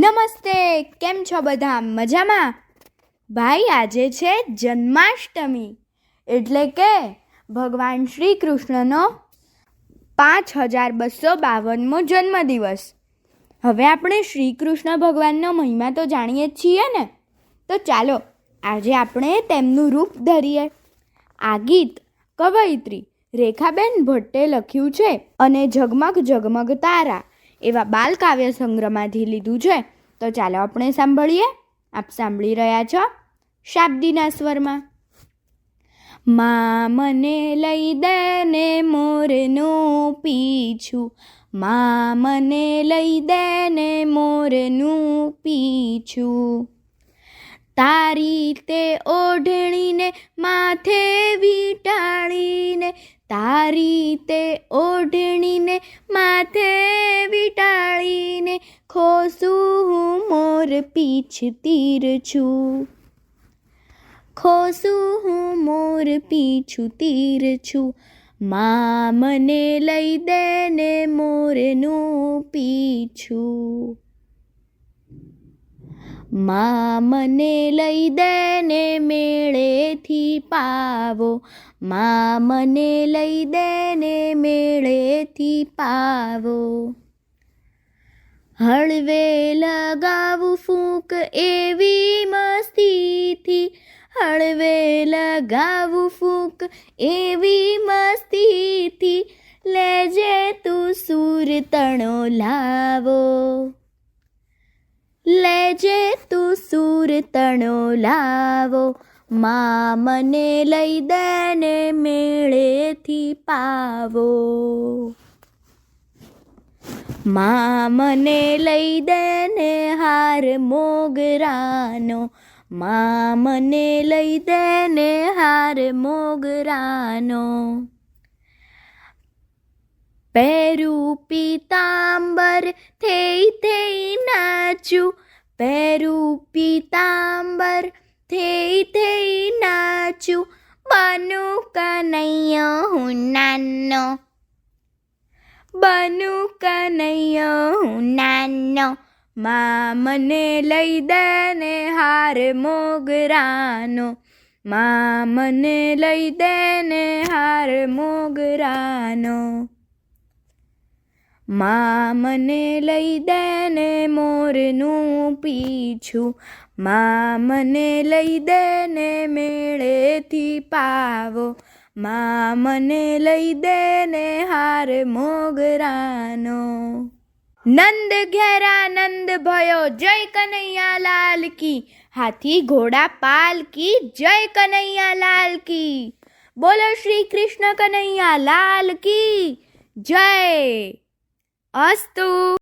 નમસ્તે, કેમ છો બધા? મજામાં? ભાઈ, આજે છે જન્માષ્ટમી. એટલે કે ભગવાન શ્રી કૃષ્ણનો પાંચ હજાર બસો બાવનમો જન્મદિવસ. હવે આપણે શ્રી કૃષ્ણ ભગવાનનો મહિમા તો જાણીએ જ છીએ ને? તો ચાલો, આજે આપણે તેમનું રૂપ ધરીએ. આ ગીત કવયિત્રી રેખાબેન ભટ્ટે લખ્યું છે અને ઝગમગ ઝગમગ તારા. એવા બાલકાવ્ય સંગ્રહમાંથી લીધું છે. તો ચાલો આપણે સાંભળીએ. આપ સાંભળી રહ્યા છો શાબ્દીના સ્વરમાં. મા મને લઈ દે ને મોરનું પીછું. મા મને લઈ દે ને મોરનું પીછું. તારી તે ઓઢણીને, માથે વીટાળીને, તારી તે ઓઢણીને મોર પીછ તીર છું ખોસું હું મોર પીછું તીર છું મા મને લઈ દે ને મોરનું પીછું મા મને લઈ દે ને મેળેથી પાવો મા મને લઈ દે ને મેળેથી પાવો હળવે લગાવું ફૂંક એવી મસ્તીથી હળવે લગાવું ફૂંક. એવી મસ્તીથી લેજે તું સૂર તણો લાવો. લેજે તું સૂર તણો લાવો. મા મને લઈ દેને મેળેથી પાવો. મા મને લઈ દે ને હાર મોગરાનો. મા મને લઈ દે ને હાર મોગરાનો. પહેરું પીતાંબર થઈ થઈ નાચું. પહેરું પીતાંબર થઈ થઈ નાચું. બનું કનૈયો હું નાનો. બનું કનૈયો, હું નાનો. મા મને લઈ દે ને હાર મોગરાનો. મા મને લઈ દે ને હાર મોગરાનો. મા મને લઈ દે ને મોરનું પીછું. મા મને લઈ દે ને મેળેથી પાવો. મા મને લઈ દે ને હાર મોગરાનો. નંદ ઘેરા નંદ ભયો, જય કનૈયા લાલ કી. હાથી ઘોડા પાલ કી, જય કનૈયા લાલ કી. બોલો શ્રી કૃષ્ણ કનૈયા લાલ કી. જય. અસ્તુ.